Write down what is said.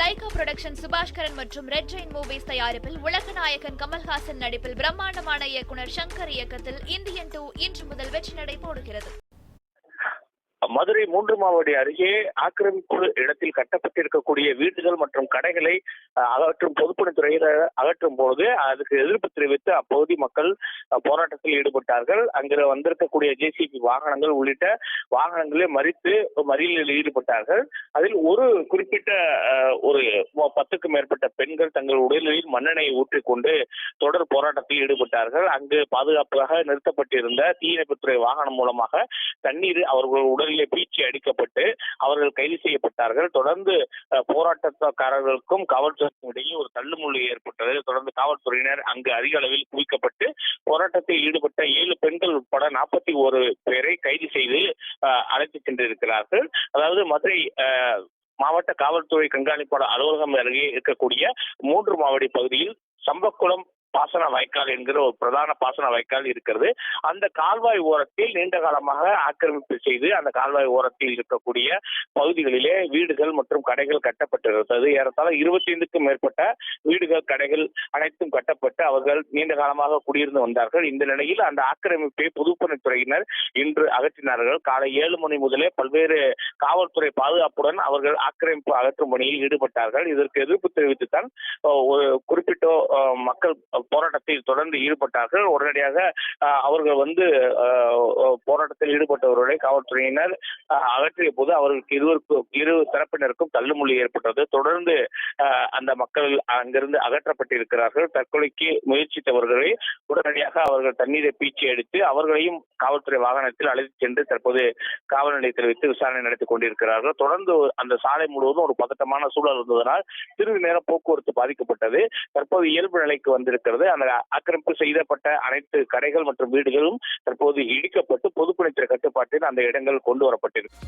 Lyca production Subaskaran மற்றும் red Jain movies தயாரிப்பில் உலக நாயகன் கமல்ஹாசன் நடிப்பில் பிரம்மாண்டமான இயக்குனர் சங்கர் இயக்கத்தில் இந்தியன் டூ இன்று முதல் வெற்றி நடை போடுகிறது. மதுரை மூன்று மாவடி அருகே ஆக்கிரமிப்பு இடத்தில் கட்டப்பட்டிருக்கக்கூடிய வீடுகள் மற்றும் கடைகளை அகற்றும் பொதுப்பணித்துறையினர் அகற்றும் பொழுது அதுக்கு எதிர்ப்பு தெரிவித்து அப்பகுதி மக்கள் போராட்டத்தில் ஈடுபட்டார்கள். அங்கு வந்திருக்கக்கூடிய ஜேசிபி வாகனங்கள் உள்ளிட்ட வாகனங்களை மறித்து மறியலில் ஈடுபட்டார்கள். அதில் ஒரு குறிப்பிட்ட ஒரு பத்துக்கும் மேற்பட்ட பெண்கள் தங்கள் உடலில் மண்ணெண்ணெயை ஊற்றிக்கொண்டு தொடர் போராட்டத்தில் ஈடுபட்டார்கள். அங்கு பாதுகாப்பாக நிறுத்தப்பட்டிருந்த தீயணைப்புத்துறை வாகனம் மூலமாக தண்ணீர் அவர்கள் உடல் உடலிலே பீச்சு அடிக்கப்பட்டு அவர்கள் கைது செய்யப்பட்டார்கள். தொடர்ந்து போராட்டக்காரர்களுக்கும் காவல்துறைக்கும் இடையே ஒரு தள்ளுமுள்ளு ஏற்பட்டது. தொடர்ந்து காவல்துறையினர் அங்கு அதிக அளவில் குவிக்கப்பட்டு போராட்டத்தில் ஈடுபட்ட ஏழு பெண்கள் உட்பட நாற்பத்தி ஒரு பேரை கைது செய்து அழைத்து சென்றிருக்கிறார்கள். அதாவது மதுரை மாவட்ட காவல்துறை கண்காணிப்பாளர் அலுவலகம் அருகே இருக்கக்கூடிய மூன்று மாவடி பகுதியில் சம்பக்குளம் பாசன வாய்க்கால் என்கிற ஒரு பிரதான பாசன வாய்க்கால் இருக்கிறது. அந்த கால்வாய் ஓரத்தில் நீண்ட காலமாக ஆக்கிரமிப்பு செய்து அந்த கால்வாய் ஓரத்தில் இருக்கக்கூடிய பகுதிகளிலே வீடுகள் மற்றும் கடைகள் கட்டப்பட்டிருந்தது. ஏறத்தாழ இருபத்தி ஐந்துக்கும் மேற்பட்ட வீடுகள் கடைகள் அனைத்தும் கட்டப்பட்டு அவர்கள் நீண்ட காலமாக குடியிருந்து வந்தார்கள். இந்த நிலையில் அந்த ஆக்கிரமிப்பை பொதுப்பணித்துறையினர் இன்று அகற்றினார்கள். காலை ஏழு மணி முதலே பல்வேறு காவல்துறை பாதுகாப்புடன் அவர்கள் ஆக்கிரமிப்பு அகற்றும் பணியில் ஈடுபட்டார்கள். இதற்கு எதிர்ப்பு தெரிவித்துத்தான் ஒரு குறிப்பிட்ட மக்கள் போராட்டத்தில் தொடர்ந்து ஈடுபட்டார்கள். உடனடியாக அவர்கள் வந்து போராட்டத்தில் ஈடுபட்டவர்களை காவல்துறையினர் அகற்றிய போது அவர்களுக்கு இருவருக்கும் இரு தரப்பினருக்கும் தள்ளுமுள்ளி ஏற்பட்டது. தொடர்ந்து அந்த மக்கள் அங்கிருந்து அகற்றப்பட்டிருக்கிறார்கள். தற்கொலைக்கு முயற்சித்தவர்களை உடனடியாக அவர்கள் தண்ணீரை பீச்சி அடித்து அவர்களையும் காவல்துறை வாகனத்தில் அழைத்து சென்று தற்போது காவல் நிலையத்தில் வைத்து விசாரணை நடத்திக் கொண்டிருக்கிறார்கள். தொடர்ந்து அந்த சாலை முழுவதும் ஒரு பதட்டமான சூழல் இருந்ததனால் சிறிது நேரம் போக்குவரத்து பாதிக்கப்பட்டது. தற்போது இயல்பு நிலைக்கு வந்திருக்கிறது அந்த ஆக்கிரமிப்பு செய்யப்பட்ட அனைத்து கடைகள் மற்றும் வீடுகளும் தற்போது இடிக்கப்பட்டு பொதுப்பணித்துறை கட்டுப்பாட்டில் அந்த இடங்கள் கொண்டு வரப்பட்டிருக்கு.